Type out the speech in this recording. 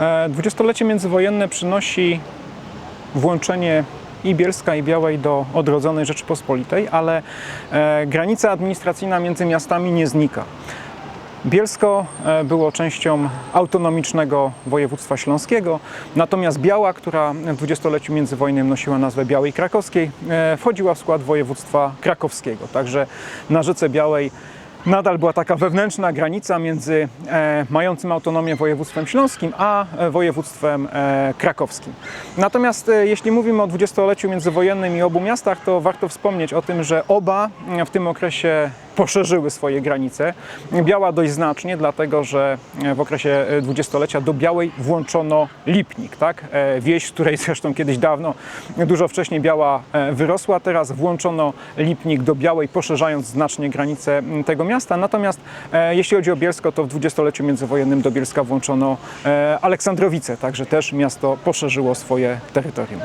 E, Dwudziestolecie międzywojenne przynosi włączenie i Bielska i Białej do odrodzonej Rzeczypospolitej, ale e, granica administracyjna między miastami nie znika. Bielsko e, było częścią autonomicznego województwa śląskiego, natomiast Biała, która w dwudziestoleciu międzywojennym nosiła nazwę Białej Krakowskiej, wchodziła w skład województwa krakowskiego. Także na rzece Białej nadal była taka wewnętrzna granica między e, mającym autonomię województwem śląskim, a e, województwem e, krakowskim. Natomiast jeśli mówimy o dwudziestoleciu międzywojennym i obu miastach, to warto wspomnieć o tym, że oba w tym okresie poszerzyły swoje granice. Biała dość znacznie, dlatego że e, w okresie e, dwudziestolecia do Białej włączono Lipnik, tak? E, wieś, której zresztą kiedyś dawno, dużo wcześniej Biała wyrosła. Teraz włączono Lipnik do Białej, poszerzając znacznie granice tego miasta. Natomiast jeśli chodzi o Bielsko, to w dwudziestoleciu międzywojennym do Bielska włączono Aleksandrowice, także też miasto poszerzyło swoje terytorium.